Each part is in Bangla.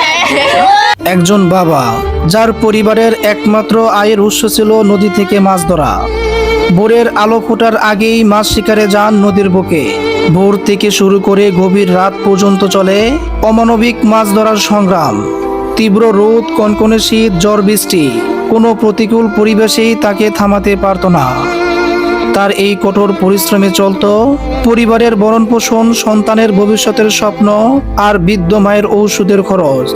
একজন বাবা, যার পরিবারের একমাত্র আয়ের উৎস ছিল নদী থেকে মাছ ধরা। ভোরের আলো ফোটার আগেই মাছ শিকারে যান নদীর বুকে। ভোর থেকে শুরু করে গভীর রাত পর্যন্ত চলে অমানবিক মাছ ধরার সংগ্রাম। তীব্র রোদ, কনকনে শীত, ঝড় বৃষ্টি, কোনো প্রতিকূল পরিবেশেই তাকে থামাতে পারত না। তার এই কঠোর পরিশ্রমে চলত। পরিবারের ভরণ পোষণ সন্তানের ভবিষ্যতের স্বপ্ন আর বৃদ্ধ মায়ের ঔষধের খরচ।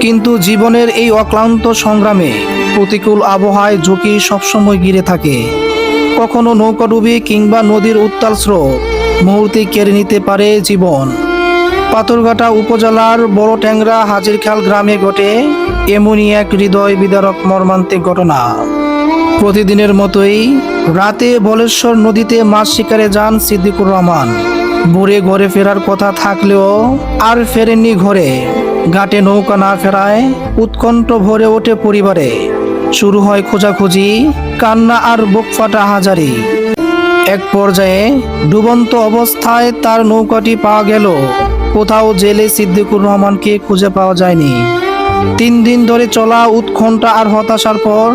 কিন্তু জীবনের এই অক্লান্ত সংগ্রামে প্রতিকূল আবহাওয়ায় ঝুঁকি সবসময় ঘিরে থাকে। কখনো নৌকাডুবি কিংবা নদীর উত্তাল স্রোত মুহূর্তে কেড়ে নিতে পারে জীবন। পাথরঘাটা উপজেলার বড় ট্যাংরা হাজিরখাল গ্রামে ঘটে এমনই এক হৃদয় বিদারক মর্মান্তিক ঘটনা। প্রতিদিনের মতোই রাতে বলেশ্বর নদীতে মাছ শিকারে যান সিদ্দিকুর রহমান। ভোরে ঘরে ফেরার কথা থাকলেও আর ফেরেননি ঘরে। ঘাটে নৌকা না ফেরায় উৎকণ্ঠ ভরে ওঠে পরিবারে। শুরু হয় খোঁজাখুঁজি, কান্না আর বুক ফাটা হাজারি। এক পর্যায়ে ডুবন্ত অবস্থায় তার নৌকাটি পাওয়া গেল। কোথাও জেলে সিদ্দিকুর রহমানকে খুঁজে পাওয়া যায়নি। তিন দিন ধরে চলা উৎকণ্ঠা আর হতাশার পর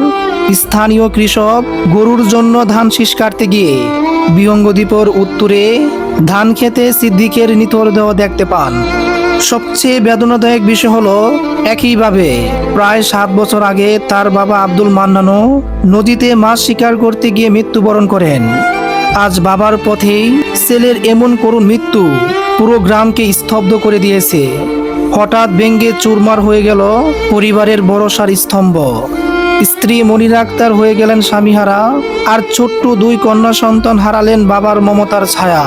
স্থানীয় কৃষক গরুর জন্য ধান শীষ কাটতে গিয়ে বিহঙ্গদ্বীপের উত্তরে ধান খেতে সিদ্দিকের নিতর দেহ দেখতে পান। সবচেয়ে বেদনাদায়ক বিষয় হলো একইভাবে প্রায় সাত বছর আগে তার বাবা আব্দুল মান্নানো নদীতে মাছ শিকার করতে গিয়ে মৃত্যুবরণ করেন। আজ বাবার পথেই ছেলের এমন করুণ মৃত্যু পুরো গ্রামকে স্তব্ধ করে দিয়েছে। হঠাৎ ব্যঙ্গে চুরমার হয়ে গেল পরিবারের বড়সার স্তম্ভ। স্ত্রী মনির আক্তার হয়ে গেলেন স্বামীহারা আর ছোট্ট দুই কন্যা সন্তান হারালেন বাবার মমতার ছায়া।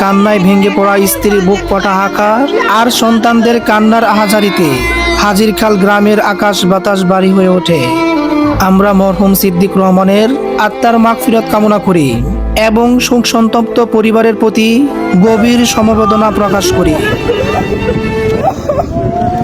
কান্নায় ভেঙে পড়া স্ত্রীর বুক পটা হাকার আর সন্তানদের কান্নার আহাজারিতে হাজিরখাল গ্রামের আকাশ বাতাস বাড়ি হয়ে ওঠে। আমরা মরহুম সিদ্দিক রহমানের আত্মার মাগফিরত কামনা করি এবং শোক সন্তপ্ত পরিবারের প্রতি গভীর সমবেদনা প্রকাশ করি। Thank you.